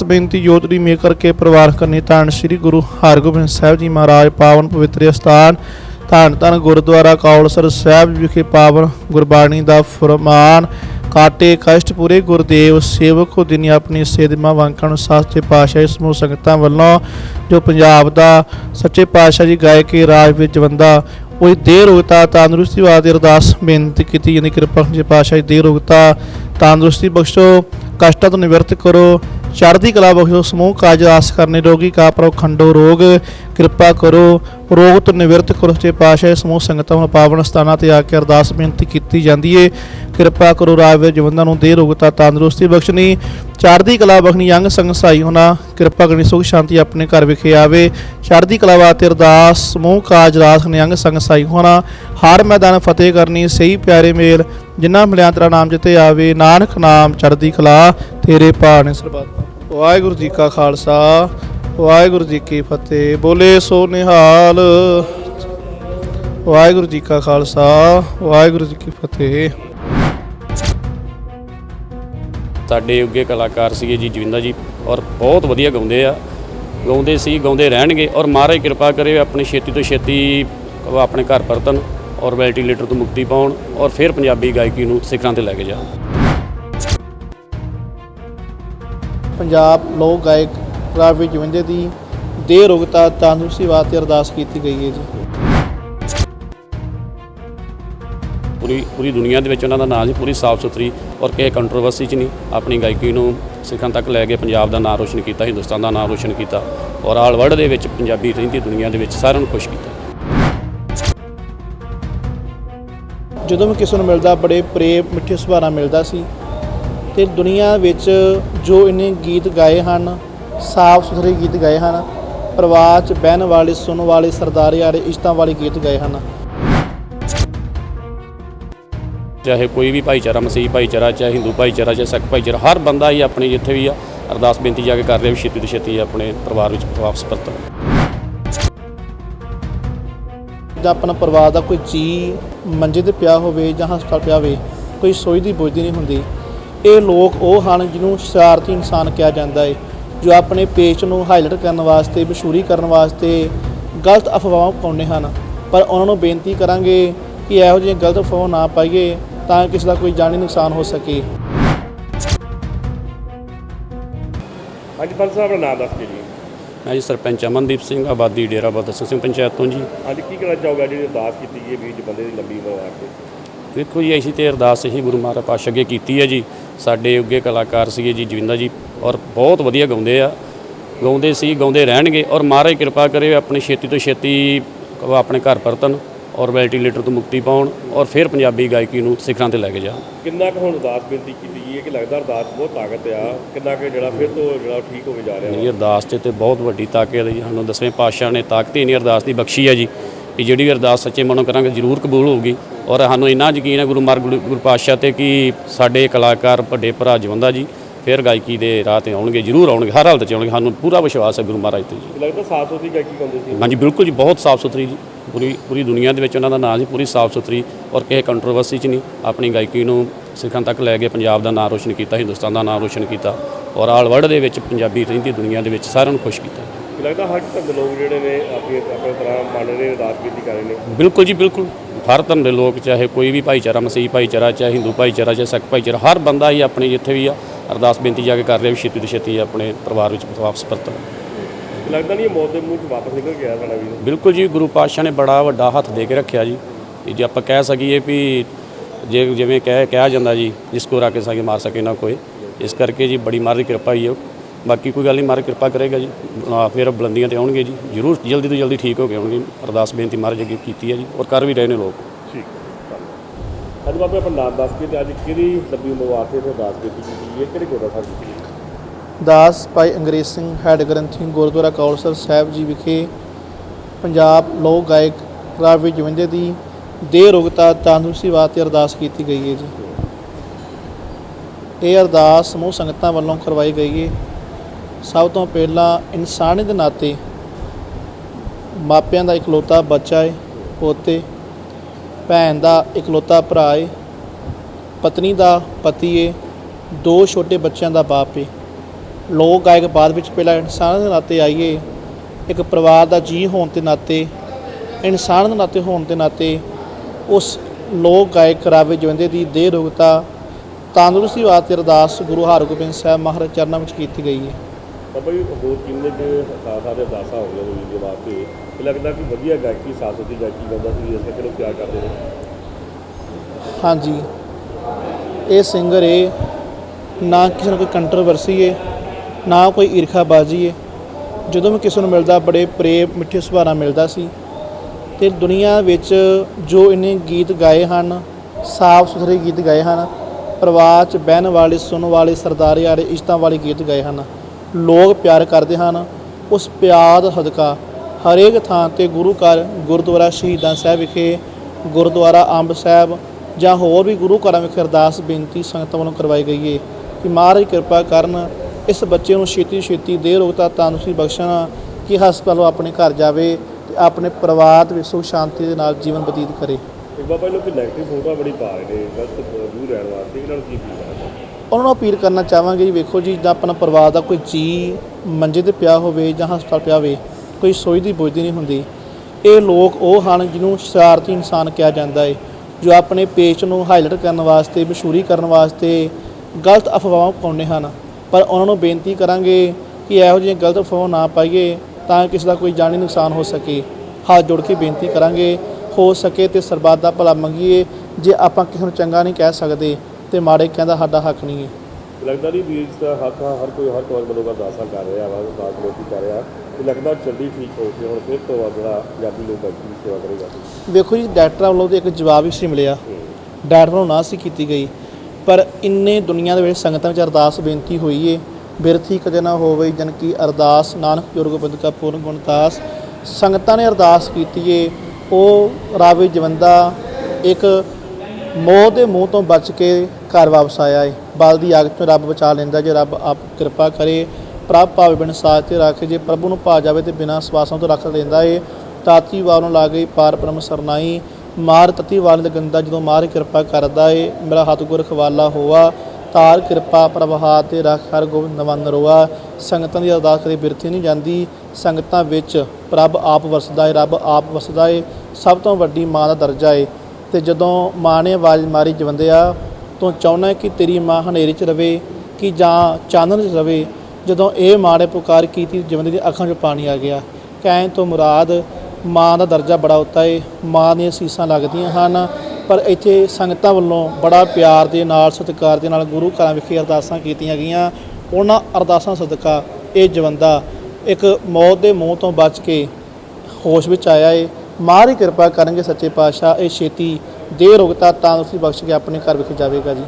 ਅਰਦਾਸ ਬੇਨਤੀ ਜੋਤਰੀ ਮੇਕ ਕਰਕੇ ਪਰਿਵਾਰ ਕਰਨੀ ਧੰਨ ਸ੍ਰੀ ਗੁਰੂ ਹਰਗੋਬਿੰਦ ਸਾਹਿਬ ਜੀ ਮਹਾਰਾਜ, ਪਾਵਨ ਪਵਿੱਤਰ ਸਥਾਨ ਧੰਨ ਧੰਨ ਗੁਰਦੁਆਰਾ ਕੌਲਸਰ ਸਾਹਿਬ ਵਿਖੇ ਪਾਵਨ ਗੁਰਬਾਣੀ ਦਾ ਫਰਮਾਨ, ਕਾਟੇ ਕਸ਼ਟ ਪੂਰੇ ਗੁਰਦੇਵ ਸੇਵਕ ਹੋ ਦਿਨੀ ਆਪਣੀ ਸੇਧਮਾ ਵਾਂਕਣ ਸੱਚੇ ਪਾਤਸ਼ਾਹ ਸਮੂਹ ਸੰਗਤਾਂ ਵੱਲੋਂ ਜੋ ਪੰਜਾਬ ਦਾ ਸੱਚੇ ਪਾਤਸ਼ਾਹ ਜੀ ਗਾਇ ਕੇ ਰਾਜ ਵਿੱਚ ਵੰਦਾ, ਉਹ ਦੇਰ ਰੋਗਤਾ ਤੰਦਰੁਸਤੀ ਵਾਸਤੇ ਅਰਦਾਸ ਬੇਨਤੀ ਕੀਤੀ ਜਾਂਦੀ ਕਿਰਪਾ ਜੀ ਪਾਤਸ਼ਾਹ ਜੀ ਦੇਰ ਰੋਗਤਾ ਤੰਦਰੁਸਤੀ ਬਖਸ਼ੋ, ਕਸ਼ਟਾਂ ਤੋਂ ਨਿਵਰਤ ਕਰੋ ਚੜ੍ਹਦੀ ਕਲਾ ਬਖਸ਼ੋ ਸਮੂਹ ਕਾਜ ਆਸ ਕਰਨੇ, ਰੋਗੀ ਕਾ ਪ੍ਰੋ ਖੰਡੋ ਰੋਗ, ਕਿਰਪਾ ਕਰੋ। ਰੋਗ ਤੋਂ ਨਿਵਰਤ ਕਰੋ, ਸੱਚੇ ਪਾਤਸ਼ਾਹ, ਸਮੂਹ ਸੰਗਤਾਂ ਨੂੰ ਪਾਵਨ ਸਥਾਨਾਂ ਤੇ ਆ ਕੇ ਅਰਦਾਸ ਬੇਨਤੀ ਕੀਤੀ ਜਾਂਦੀ ਏ। ਕਿਰਪਾ ਕਰੋ, ਰਾਜ ਵਿੱਚ ਜਵੰਦਾਂ ਨੂੰ ਦੇ ਰੋਗਤਾ, ਤੰਦਰੁਸਤੀ ਬਖਸ਼ਣੀ। ਚੜ੍ਹਦੀ ਕਲਾ ਬਖਸ਼ਣੀ ਅੰਗ ਸੰਗ ਸਾਈ ਹੋਣਾ। ਕਿਰਪਾ ਕਰਨੀ, ਸੁਖ ਸ਼ਾਂਤੀ ਆਪਣੇ ਘਰ ਵਿਖੇ ਆਵੇ। ਚੜ੍ਹਦੀ ਕਲਾ ਵਾਸਤੇ ਅਰਦਾਸ, ਸਮੂਹ ਕਾਜ ਰਾਸ ਨੇ ਅੰਗ ਸੰਗ ਸਹਾਈ ਹੋਣਾ। ਹਰ ਮੈਦਾਨ ਫਤਿਹ ਕਰਨੀ, ਸਹੀ ਪਿਆਰੇ ਮੇਲ। ਜਿਨ੍ਹਾਂ ਮਿਲਿਆ ਤੇਰਾ ਨਾਮ ਜਿਤੇ ਆਵੇ, ਨਾਨਕ ਨਾਮ ਚੜਦੀ ਕਲਾ, ਤੇਰੇ ਭਾਣੇ ਸਰਬੱਤ ਵਾਹਿਗੁਰੂ ਜੀ ਕਾ ਖਾਲਸਾ, ਵਾਹਿਗੁਰੂ ਜੀ ਕੀ ਫਤਿਹ, ਬੋਲੇ ਸੋ ਨਿਹਾਲ। ਵਾਹਿਗੁਰੂ ਜੀ ਕਾ ਖਾਲਸਾ, ਵਾਹਿਗੁਰੂ ਜੀ ਕੀ ਫਤਿਹ। ਸਾਡੇ ਉੱਗੇ ਕਲਾਕਾਰ ਸੀਗੇ ਜੀ ਜਵਿੰਦਰ ਜੀ, ਔਰ ਬਹੁਤ ਵਧੀਆ ਗਾਉਂਦੇ ਆ। ਗਾਉਂਦੇ ਸੀ, ਗਾਉਂਦੇ ਰਹਿਣਗੇ, ਔਰ ਮਹਾਰਾਜ ਕਿਰਪਾ ਕਰੇ ਆਪਣੀ ਛੇਤੀ ਤੋਂ ਛੇਤੀ ਆਪਣੇ ਘਰ ਪਰਤਣ। ਔਰ ਵੈਂਟੀਲੇਟਰ ਤੋਂ ਮੁਕਤੀ ਪਾਉਣ ਔਰ ਫਿਰ ਪੰਜਾਬੀ ਗਾਇਕੀ ਨੂੰ ਸਿਖਰਾਂ ਤੇ ਲੈ ਕੇ ਜਾਣ। ਪੰਜਾਬ ਲੋਕ ਗਾਇਕ ਰਾਵੀ ਜਵੰਦੇ ਦੀ ਦੇਹ ਰੋਗਤਾ ਤੰਦਰੁਸਤੀ ਵਾਸਤੇ ਅਰਦਾਸ ਕੀਤੀ ਗਈ ਹੈ ਜੀ। ਪੂਰੀ ਪੂਰੀ ਦੁਨੀਆ ਦੇ ਵਿੱਚ ਉਹਨਾਂ ਦਾ ਨਾਮ ਸੀ ਪੂਰੀ ਸਾਫ਼ ਸੁਥਰੀ ਔਰ ਕਿਸੇ ਕੰਟਰੋਵਰਸੀ 'ਚ ਨਹੀਂ। ਆਪਣੀ ਗਾਇਕੀ ਨੂੰ ਸਿਖਰਾਂ ਤੱਕ ਲੈ ਕੇ ਪੰਜਾਬ ਦਾ ਨਾਮ ਰੋਸ਼ਨ ਕੀਤਾ ਹਿੰਦੁਸਤਾਨ ਦਾ ਨਾਮ ਰੋਸ਼ਨ ਕੀਤਾ ਔਰ ਆਲ ਵਰਲਡ ਦੇ ਵਿੱਚ ਪੰਜਾਬੀ ਰਹਿੰਦੀ ਦੁਨੀਆ ਦੇ ਵਿੱਚ ਸਾਰਿਆਂ ਨੂੰ ਖੁਸ਼ ਕੀਤਾ। ਜਦੋਂ ਵੀ ਕਿਸੇ ਨੂੰ ਮਿਲਦਾ, ਬੜੇ ਪ੍ਰੇਮ, ਮਿੱਠੇ ਸੁਭਾਅ ਨਾਲ ਮਿਲਦਾ ਸੀ। ਤੇ ਦੁਨੀਆ ਵਿੱਚ ਜੋ ਇਹਨੇ ਗੀਤ ਗਾਏ ਹਨ, ਸਾਫ਼ ਸੁਥਰੇ ਗੀਤ ਗਾਏ ਹਨ, ਪਰਿਵਾਰ 'ਚ ਬਹਿਣ ਵਾਲੇ, ਸੁਣਨ ਵਾਲੇ, ਸਰਦਾਰੀ ਵਾਲੇ ਇਸ਼ਤਾਂ ਵਾਲੇ ਗੀਤ ਗਾਏ ਹਨ। ਚਾਹੇ ਕੋਈ ਵੀ ਭਾਈਚਾਰਾ, ਮਸੀਹ ਭਾਈਚਾਰਾ, ਚਾਹੇ ਹਿੰਦੂ ਭਾਈਚਾਰਾ, ਚਾਹੇ ਸਿੱਖ ਭਾਈਚਾਰਾ, ਹਰ ਬੰਦਾ ਹੀ ਆਪਣੀ ਜਿੱਥੇ ਵੀ ਆ ਅਰਦਾਸ ਬੇਨਤੀ ਜਾ ਕੇ ਕਰਦੇ ਵੀ ਛੇਤੀ ਤੋਂ ਛੇਤੀ ਆਪਣੇ ਪਰਿਵਾਰ ਵਿੱਚ ਵਾਪਸ ਪਰਤਣ। ਜਾਂ ਆਪਣਾ ਪਰਿਵਾਰ ਦਾ ਕੋਈ ਜੀ ਮੰਜੇ ਤੇ ਪਿਆ ਹੋਵੇ ਜਾਂ ਹਸਪਤਾਲ ਪਿਆ ਹੋਵੇ, ਕੋਈ ਸੋਚਦੀ ਬੁੱਝਦੀ ਨਹੀਂ ਹੁੰਦੀ। ਇਹ ਲੋਕ ਉਹ ਹਨ ਜਿਹਨੂੰ ਸ਼ਰਾਰਤੀ ਇਨਸਾਨ ਕਿਹਾ ਜਾਂਦਾ ਹੈ ਜੋ ਆਪਣੇ ਪੇਚ ਨੂੰ ਹਾਈਲਾਈਟ ਕਰਨ ਵਾਸਤੇ, ਮਸ਼ਹੂਰੀ ਕਰਨ ਵਾਸਤੇ ਗਲਤ ਅਫਵਾਹਾਂ ਪਾਉਂਦੇ ਹਨ। ਪਰ ਉਹਨਾਂ ਨੂੰ ਬੇਨਤੀ ਕਰਾਂਗੇ ਕਿ ਇਹੋ ਜਿਹੀਆਂ ਗਲਤ ਅਫਵਾਹਾਂ ਨਾ ਪਾਈਏ ਤਾਂ ਕਿਸੇ ਦਾ ਕੋਈ ਜਾਨੀ ਨੁਕਸਾਨ ਹੋ ਸਕੇ। ਹਾਂਜੀ ਪੰਜ ਸਾਹਿਬ ਦਾ ਨਾਮ ਦੱਸ ਦਿਓ ਜੀ। ਮੈਂ ਜੀ ਸਰਪੰਚ ਅਮਨਦੀਪ ਸਿੰਘ ਆਬਾਦੀ ਡੇਰਾ ਬਾਬਾ ਦਸਮ ਸਿੰਘ ਪੰਚਾਇਤ ਤੋਂ ਜੀ। ਅੱਜ ਕੀ ਕਹਿਣਾ ਚਾਹੋਗੇ? ਜਿਹੜੀ ਅਰਦਾਸ ਕੀਤੀ ਗਈ ਹੈ ਵੀਰ ਜੀ ਬੰਦੇ ਦੀ ਲੰਬੀ ਉਮਰ ਵਾਸਤੇ ਵੇਖੋ ਜੀ ਅਸੀਂ ਤੇ ਅਰਦਾਸ ਇਹੀ ਗੁਰੂ ਮਹਾਰਾਜ ਪਾਤਸ਼ਾਹ ਅੱਗੇ ਕੀਤੀ ਹੈ ਜੀ। ਸਾਡੇ ਉੱਗੇ ਕਲਾਕਾਰ ਸੀਗੇ ਜੀ ਜਵਿੰਦਰ ਜੀ ਔਰ ਬਹੁਤ ਵਧੀਆ ਗਾਉਂਦੇ ਆ। ਗਾਉਂਦੇ ਸੀ ਗਾਉਂਦੇ ਰਹਿਣਗੇ ਔਰ ਮਹਾਰਾਜ ਕਿਰਪਾ ਕਰੇ ਆਪਣੀ ਛੇਤੀ ਤੋਂ ਛੇਤੀ ਆਪਣੇ ਘਰ ਪਰਤਨ ਔਰ ਵੈਂਟੀਲੇਟਰ ਤੋਂ ਮੁਕਤੀ ਪਾਉਣ ਔਰ ਫਿਰ ਪੰਜਾਬੀ ਗਾਇਕੀ ਨੂੰ ਸਿਖਰਾਂ ਤੇ ਲੈ ਕੇ ਜਾਣ। ਕਿੰਨਾ ਕੁ ਹੁਣ ਅਰਦਾਸ ਬੇਨਤੀ ਕੀਤੀ ਗਈ ਹੈ ਕਿ ਲੱਗਦਾ ਅਰਦਾਸ ਬਹੁਤ ਤਾਕਤ ਆ? ਕਿੰਨਾ ਕੁ ਜਿਹੜਾ ਫਿਰ ਤੋਂ ਜਿਹੜਾ ਠੀਕ ਹੋ ਕੇ ਜਾ ਰਿਹਾ ਜੀ ਅਰਦਾਸ 'ਚ ਤੇ ਬਹੁਤ ਵੱਡੀ ਤਾਕਤ ਹੈ ਸਾਨੂੰ ਦਸਵੇਂ ਪਾਤਸ਼ਾਹ ਨੇ ਤਾਕਤ ਹੀ ਨਹੀਂ ਅਰਦਾਸ ਦੀ ਬਖਸ਼ੀ ਹੈ ਜੀ ਕਿ ਜਿਹੜੀ ਵੀ ਅਰਦਾਸ ਸੱਚੇ ਮਨੋਂ ਕਰਾਂਗੇ ਜ਼ਰੂਰ ਕਬੂਲ ਹੋਊਗੀ। ਔਰ ਸਾਨੂੰ ਇੰਨਾ ਯਕੀਨ ਹੈ ਗੁਰੂ ਮਾਰ ਗੁਰੂ ਪਾਤਸ਼ਾਹ ਤੇ ਕਿ ਸਾਡੇ ਕਲਾਕਾਰ ਵੱਡੇ ਭਰਾ ਜਵੰਦਾ ਜੀ ਫਿਰ ਗਾਇਕੀ ਦੇ ਰਾਹ ਤੇ ਆਉਣਗੇ ਜ਼ਰੂਰ ਆਉਣਗੇ ਹਰ ਹਾਲਤ 'ਚ ਆਉਣਗੇ। ਸਾਨੂੰ ਪੂਰਾ ਵਿਸ਼ਵਾਸ ਹੈ ਗੁਰੂ ਮਹਾਰਾਜ ਤੇ ਜੀ। ਲੱਗਦਾ ਸਾਫ਼ ਸੁਥਰੀ ਗਾਇਕੀ ਗਾਉਂਦੇ ਸੀ? ਹਾਂਜੀ ਬਿਲਕੁਲ ਜੀ ਬਹੁਤ ਸਾਫ਼ ਸੁਥਰੀ ਜੀ। ਪੂਰੀ ਪੂਰੀ ਦੁਨੀਆ ਦੇ ਵਿੱਚ ਉਹਨਾਂ ਦਾ ਨਾਮ ਸੀ ਪੂਰੀ ਸਾਫ਼ ਸੁਥਰੀ ਔਰ ਕਿਸੇ ਕੰਟਰੋਵਰਸੀ 'ਚ ਨਹੀਂ। ਆਪਣੀ ਗਾਇਕੀ ਨੂੰ ਸਿੱਖਾਂ ਤੱਕ ਲੈ ਕੇ ਪੰਜਾਬ ਦਾ ਨਾਮ ਰੋਸ਼ਨ ਕੀਤਾ ਹਿੰਦੁਸਤਾਨ ਦਾ ਨਾਮ ਰੋਸ਼ਨ ਕੀਤਾ ਔਰ ਆਲ ਵਰਲਡ ਦੇ ਵਿੱਚ ਪੰਜਾਬੀ ਰਹਿੰਦੀ ਦੁਨੀਆ ਦੇ ਵਿੱਚ ਸਾਰਿਆਂ ਨੂੰ ਖੁਸ਼ ਕੀਤਾ। ਲੱਗਦਾ ਹਰ ਧਰਮ ਦੇ ਲੋਕ ਜਿਹੜੇ ਨੇ ਆਪਣੀ ਆਪਣੇ ਤਰ੍ਹਾਂ ਮੰਨ ਰਹੇ ਨੇ ਅਰਦਾਸ ਬੇਨਤੀ ਕਰ ਰਹੇ ਨੇ? ਬਿਲਕੁਲ ਜੀ ਬਿਲਕੁਲ। ਹਰ ਧਰਮ ਦੇ ਲੋਕ ਚਾਹੇ ਕੋਈ ਵੀ ਭਾਈਚਾਰਾ ਮਸੀਹ ਭਾਈਚਾਰਾ ਚਾਹੇ ਹਿੰਦੂ ਭਾਈਚਾਰਾ ਚਾਹੇ ਸਿੱਖ ਭਾਈਚਾਰਾ ਹਰ ਬੰਦਾ ਹੀ ਆਪਣੀ ਜਿੱਥੇ ਵੀ ਆ ਅਰਦਾਸ ਬੇਨਤੀ ਜਾ ਕੇ ਕਰ ਰਿਹਾ ਵੀ ਛੇਤੀ ਤੋਂ ਛੇਤੀ ਆਪਣੇ ਪਰਿਵਾਰ ਵਿੱਚ ਵਾਪਸ ਪਰਤਣ। ਲੱਗਦਾ ਨਹੀਂ ਇਹ ਮੌਤ ਦੇ ਮੂੰਹ 'ਚ ਵਾਪਸ ਨਿਕਲ ਗਿਆ ਸਾਡਾ ਵੀਰ। ਬਿਲਕੁਲ ਜੀ ਗੁਰੂ ਪਾਤਸ਼ਾਹ ਨੇ ਬੜਾ ਵੱਡਾ ਹੱਥ ਦੇ ਕੇ ਰੱਖਿਆ ਜੀ। ਕਿ ਜੇ ਆਪਾਂ ਕਹਿ ਸਕੀਏ ਵੀ ਜੇ ਜਿਵੇਂ ਕਹਿ ਕਿਹਾ ਜਾਂਦਾ ਜੀ ਜਿਸ ਕੋ ਰਾਕੇ ਸਾਗੇ ਮਾਰ ਸਕੇ ਨਾ ਕੋਈ ਇਸ ਕਰਕੇ ਜੀ ਬੜੀ ਮਾਰ ਦੀ ਕਿਰਪਾ ਹੀ ਹੈ। ਬਾਕੀ ਕੋਈ ਗੱਲ ਨਹੀਂ ਮਾਰ ਕਿਰਪਾ ਕਰੇਗਾ ਜੀ। ਫਿਰ ਬੁਲੰਦੀਆਂ ਤੇ ਆਉਣਗੇ ਜੀ। ਜ਼ਰੂਰ ਜਲਦੀ ਤੋਂ ਜਲਦੀ ਠੀਕ ਹੋ ਕੇ ਆਉਣਗੇ। ਅਰਦਾਸ ਬੇਨਤੀ ਮਹਾਰਾਜ ਅੱਗੇ ਕੀਤੀ ਹੈ ਜੀ ਔਰ ਕਰ ਵੀ ਰਹੇ ਨੇ ਲੋਕ। ਠੀਕ। ਅੱਜ ਬਾਬੇ ਆਪਣਾ ਨਾਮ ਦੱਸ ਕੇ ਤੇ ਅੱਜ ਕਿਹੜੀ ਉਮਰ ਵਾਸਤੇ ਤੇ ਅਰਦਾਸ ਕੀਤੀ ਹੈ? ਕਿਹੜੇ ਗੋਡਾ ਸਾਹਿਬ ਹੈ? ਦਾਸ ਭਾਈ ਅੰਗਰੇਜ਼ ਸਿੰਘ ਹੈਡ ਗ੍ਰੰਥੀ ਗੁਰਦੁਆਰਾ ਕੌਲਸਰ ਸਾਹਿਬ ਜੀ ਵਿਖੇ ਪੰਜਾਬ ਲੋਕ ਗਾਇਕ ਰਾਵੀ ਜਵੰਦੇ ਦੀ ਦੇਹ ਰੋਗਤਾ ਤੰਦਰੁਸਤੀ ਵਾਸਤੇ ਅਰਦਾਸ ਕੀਤੀ ਗਈ ਹੈ ਜੀ। ਇਹ ਅਰਦਾਸ ਸਮੂਹ ਸੰਗਤਾਂ ਵੱਲੋਂ ਕਰਵਾਈ ਗਈ ਹੈ। ਸਭ ਤੋਂ ਪਹਿਲਾਂ ਇਨਸਾਨੀ ਦੇ ਨਾਤੇ ਮਾਪਿਆਂ ਦਾ ਇਕਲੌਤਾ ਬੱਚਾ ਹੈ, ਪੋਤੇ, ਭੈਣ ਦਾ ਇਕਲੌਤਾ ਭਰਾ ਹੈ, ਪਤਨੀ ਦਾ ਪਤੀ ਹੈ, ਦੋ ਛੋਟੇ ਬੱਚਿਆਂ ਦਾ ਬਾਪ ਹੈ। ਲੋਕ ਗਾਇਕ ਬਾਅਦ ਵਿੱਚ ਪਹਿਲਾਂ ਇਨਸਾਨ ਦੇ ਨਾਤੇ ਆਈਏ ਇੱਕ ਪਰਿਵਾਰ ਦਾ ਜੀ ਹੋਣ ਦੇ ਨਾਤੇ ਇਨਸਾਨ ਦੇ ਨਾਤੇ ਹੋਣ ਦੇ ਨਾਤੇ ਉਸ ਲੋਕ ਗਾਇਕ ਰਾਵੇ ਜਵੰਦੇ ਦੀ ਦੇਹ ਰੋਗਤਾ ਤੰਦਰੁਸਤੀ ਵਾਸਤੇ ਅਰਦਾਸ ਗੁਰੂ ਹਰਗੋਬਿੰਦ ਸਾਹਿਬ ਮਹਾਰਾਜ ਚਰਨਾਂ ਵਿੱਚ ਕੀਤੀ ਗਈ ਹੈ। ਬਾਬਾ ਜੀ ਹੋਰ ਕਿੰਨੇ ਕੁ ਸਾਥਾਂ ਦੇ ਦਾਸਾ ਹੋ ਗਿਆ ਜੀ ਦੇ ਵਾਸਤੇ? ਤੇ ਲੱਗਦਾ ਕਿ ਵਧੀਆ ਗਾਇਕੀ ਸਾਥ ਦੀ ਗਾਇਕੀ ਗਾਉਂਦਾ ਸੀ ਇਸ ਕਰਕੇ ਲੋਕ ਪਿਆਰ ਕਰਦੇ ਨੇ। ਹਾਂਜੀ। ਇਹ ਸਿੰਗਰ ਏ ਨਾ ਕਿਸੇ ਨੂੰ ਕੋਈ ਕੰਟਰੋਵਰਸੀ ਏ ਨਾ ਕੋਈ ਈਰਖਾਬਾਜ਼ੀ ਹੈ ਜਦੋਂ ਵੀ ਕਿਸੇ ਨੂੰ ਮਿਲਦਾ, ਬੜੇ ਪ੍ਰੇਮ, ਮਿੱਠੇ ਸੁਭਾਅ ਨਾਲ ਮਿਲਦਾ ਸੀ। ਤੇ ਦੁਨੀਆ ਵਿੱਚ ਜੋ ਇਹਨੇ ਗੀਤ ਗਾਏ ਹਨ, ਸਾਫ਼ ਸੁਥਰੇ ਗੀਤ ਗਾਏ ਹਨ, ਪਰਿਵਾਰ 'ਚ ਬਹਿਣ ਵਾਲੇ, ਸੁਣਨ ਵਾਲੇ, ਸਰਦਾਰੀ ਵਾਲੇ ਇਸ਼ਤਾਂ ਵਾਲੇ ਗੀਤ ਗਾਏ ਹਨ। ਲੋਕ ਪਿਆਰ ਕਰਦੇ ਹਨ। ਉਸ ਪਿਆਰ ਦਾ ਸਦਕਾ ਹਰੇਕ ਥਾਂ ਤੇ ਗੁਰੂ ਘਰ, ਗੁਰਦੁਆਰਾ ਸ਼ਹੀਦਾਂ ਸਾਹਿਬ ਵਿਖੇ, ਗੁਰਦੁਆਰਾ ਅੰਬ ਸਾਹਿਬ ਜਾਂ ਹੋਰ ਵੀ ਗੁਰੂ ਘਰਾਂ ਵਿਖੇ ਅਰਦਾਸ, ਬੇਨਤੀ ਸੰਗਤਾਂ ਵੱਲੋਂ ਕਰਵਾਈ ਗਈ ਹੈ ਕਿ ਮਹਾਰਾਜ ਕਿਰਪਾ ਕਰਨ ਇਸ ਬੱਚੇ ਨੂੰ ਛੇਤੀ ਛੇਤੀ ਦੇਹ ਰੋਗਤਾ ਤੰਦਰੁਸਤੀ ਬਖਸ਼ਣ ਕਿ ਹਸਪਤਾਲੋਂ ਆਪਣੇ ਘਰ ਜਾਵੇ ਤੇ ਆਪਣੇ ਪਰਿਵਾਰ ਦੇ ਵਿੱਚ ਸੁਖ ਸ਼ਾਂਤੀ ਦੇ ਨਾਲ ਜੀਵਨ ਬਤੀਤ ਕਰੇ। ਇੱਕ ਬਾਬਾ ਜੀ ਲੋਕੀ ਨੈਗੇਟਿਵ ਫੋਟੋ ਬੜੀ ਪਾ ਰਹੇ ਨੇ ਗਲਤ ਵਿਊ ਲੈਣ ਵਾਸਤੇ ਇਹਨਾਂ ਨੂੰ ਕੀ ਕੀ ਕਰਨਾ ਉਹਨਾਂ ਨੂੰ ਅਪੀਲ ਕਰਨਾ ਚਾਹਾਂਗੇ ਜੀ ਵੇਖੋ ਜੀ ਜਾਂ ਆਪਣਾ ਪਰਿਵਾਰ ਦਾ ਕੋਈ ਜੀ ਮੰਜੇ ਤੇ ਪਿਆ ਹੋਵੇ ਜਾਂ ਹਸਪਤਾਲ ਪਿਆ ਹੋਵੇ ਕੋਈ ਸੋਚਦੀ ਬੁੱਝਦੀ ਨਹੀਂ ਹੁੰਦੀ। ਇਹ ਲੋਕ ਉਹ ਹਨ ਜਿਹਨੂੰ ਸ਼ਰਾਰਤੀ ਇਨਸਾਨ ਕਿਹਾ ਜਾਂਦਾ ਹੈ ਜੋ ਆਪਣੇ ਪੇਜ ਨੂੰ ਹਾਈਲਾਈਟ ਕਰਨ ਵਾਸਤੇ ਮਸ਼ਹੂਰੀ ਕਰਨ ਵਾਸਤੇ ਗਲਤ ਅਫਵਾਹਾਂ ਪਾਉਂਦੇ ਹਨ। ਪਰ ਉਹਨਾਂ ਨੂੰ ਬੇਨਤੀ ਕਰਾਂਗੇ ਕਿ ਇਹੋ ਜਿਹੀਆਂ ਗਲਤ ਅਫਵਾਹਾਂ ਨਾ ਪਾਈਏ ਤਾਂ ਕਿਸੇ ਦਾ ਕੋਈ ਜਾਨੀ ਨੁਕਸਾਨ ਹੋ ਸਕੇ। ਹੱਥ ਜੋੜ ਕੇ ਬੇਨਤੀ ਕਰਾਂਗੇ ਹੋ ਸਕੇ ਤੇ ਸਰਬੱਤ ਦਾ ਭਲਾ ਮੰਗੀਏ ਜੇ ਆਪਾਂ ਕਿਸੇ ਨੂੰ ਚੰਗਾ ਨਹੀਂ ਕਹਿ ਸਕਦੇ ਤੇ ਮਾੜੇ ਕਹਿੰਦਾ ਸਾਡਾ ਹੱਕ ਨਹੀਂ ਹੈ। ਲੱਗਦਾ ਨਹੀਂ ਇਸ ਦਾ ਹੱਕ ਹਰ ਕੋਈ ਹਰ ਕੋਈ ਬੰਦਾ ਦਾਸਾ ਕਰ ਰਿਹਾ ਵਾ ਦਾਸ ਲੋਕੀ ਕਰ ਰਿਹਾ। ਤੇ ਲੱਗਦਾ ਜਲਦੀ ਠੀਕ ਹੋ ਕੇ ਹੁਣ ਫਿਰ ਤੋਂ ਜਿਹੜਾ ਪੰਜਾਬੀ ਲੋਕ ਦੀ ਸੇਵਾ ਕਰੇਗਾ। ਵੇਖੋ ਜੀ ਡਾਕਟਰਾਂ ਵੱਲੋਂ ਤੇ ਇੱਕ ਜਵਾਬ ਹੀ ਸੀ ਮਿਲਿਆ। ਡਾਕਟਰ ਵੱਲੋਂ ਨਾ ਸੀ ਕੀਤੀ ਗਈ। ਪਰ ਇੰਨੇ ਦੁਨੀਆ ਦੇ ਵਿੱਚ ਸੰਗਤਾਂ ਵਿੱਚ ਅਰਦਾਸ ਬੇਨਤੀ ਹੋਈ ਏ, ਬਿਰਥੀ ਕਦੇ ਨਾ ਹੋਵੇ ਜਨ ਕੀ ਅਰਦਾਸ ਨਾਨਕ ਜੁਰਗ ਬੰਦ ਕਾ ਪੂਰਨ ਗੁਣਤਾਸ ਸੰਗਤਾਂ ਨੇ ਅਰਦਾਸ ਕੀਤੀ ਏ, ਉਹ ਰਾਵੇ ਜਵੰਦਾ ਇੱਕ ਮੋਹ ਦੇ ਮੂੰਹ ਤੋਂ ਬਚ ਕੇ ਘਰ ਵਾਪਸ ਆਇਆ ਏ। ਬਲ ਦੀ ਅੱਗ ਤੋਂ ਰੱਬ ਬਚਾ ਲੈਂਦਾ ਜੇ ਰੱਬ ਆਪ ਕਿਰਪਾ ਕਰੇ, ਪ੍ਰਭ ਭਾਵੇਂ ਬਿਨ ਸਾਥ ਤੇ ਰੱਖੇ ਜੇ, ਪ੍ਰਭੂ ਨੂੰ ਪਾ ਜਾਵੇ ਤੇ ਬਿਨਾਂ ਸਵਾਸਾਂ ਤੋਂ ਰੱਖ ਲੈਂਦਾ ਏ। ਤਾਤੀ ਵਾਰ ਨੂੰ ਲਾ ਗਈ ਪਾਰ ਬ੍ਰਹਮ ਸਰਨਾਈ। ਮਾਰ ਤਤੀ ਵਾਲ ਗੰਦਾ ਜਦੋਂ ਮਾਰ ਕਿਰਪਾ ਕਰਦਾ ਏ, ਮੇਰਾ ਹੱਥ ਗੁਰ ਖਵਾਲਾ ਹੋਆ, ਤਾਰ ਕਿਰਪਾ ਪ੍ਰਭਾ ਤੇ ਰੱਖ, ਹਰ ਗੋਬਿੰਦ ਨਵੰਦ ਰੋਆ। ਸੰਗਤਾਂ ਦੀ ਅਰਦਾਸ ਕਦੇ ਬਿਰਥੀ ਨਹੀਂ ਜਾਂਦੀ। ਸੰਗਤਾਂ ਵਿੱਚ ਪ੍ਰਭ ਆਪ ਵਸਦਾ ਏ, ਰੱਬ ਆਪ ਵਸਦਾ ਏ। ਸਭ ਤੋਂ ਵੱਡੀ ਮਾਂ ਦਾ ਦਰਜਾ ਏ। ਤੇ ਜਦੋਂ ਮਾਂ ਨੇ ਆਵਾਜ਼ ਮਾਰੀ ਜਵੰਦਿਆ ਤੂੰ ਚਾਹੁੰਦਾ ਕਿ ਤੇਰੀ ਮਾਂ ਹਨੇਰੇ 'ਚ ਰਵੇ, ਕਿ ਜਾਂ ਚਾਨਣ 'ਚ ਰਵੇ? ਜਦੋਂ ਇਹ ਮਾਂ ਨੇ ਪੁਕਾਰ ਕੀਤੀ, ਜਵੰਦੇ ਦੀ ਅੱਖਾਂ 'ਚ ਪਾਣੀ ਆ ਗਿਆ। ਕਹਿਣ ਤੋਂ ਮੁਰਾਦ ਮਾਂ ਦਾ ਦਰਜਾ ਬੜਾ ਉੱਤਾ ਏ, ਮਾਂ ਦੀਆਂ ਸੀਸਾਂ ਲੱਗਦੀਆਂ ਹਨ, ਪਰ ਇੱਥੇ ਸੰਗਤਾਂ ਵੱਲੋਂ ਬੜਾ ਪਿਆਰ ਦੇ ਨਾਲ, ਸਤਿਕਾਰ ਦੇ ਨਾਲ ਗੁਰੂ ਘਰਾਂ ਵਿਖੇ ਅਰਦਾਸਾਂ ਕੀਤੀਆਂ ਗਈਆਂ। ਉਹਨਾਂ ਅਰਦਾਸਾਂ ਸਦਕਾ ਇਹ ਜਵੰਦਾ ਇੱਕ ਮੌਤ ਦੇ ਮੂੰਹ ਤੋਂ ਬਚ ਕੇ ਹੋਸ਼ ਵਿੱਚ ਆਇਆ ਏ। ਮਾਂ ਦੀ ਕਿਰਪਾ ਕਰਨਗੇ ਸੱਚੇ ਪਾਤਸ਼ਾਹ, ਇਹ ਛੇਤੀ ਦੇਰ ਰੁਕਤਾ ਤਾਂ ਤੁਸੀਂ ਬਖਸ਼ ਕੇ ਆਪਣੇ ਘਰ ਵਿਖੇ ਜਾਵੇਗਾ ਜੀ।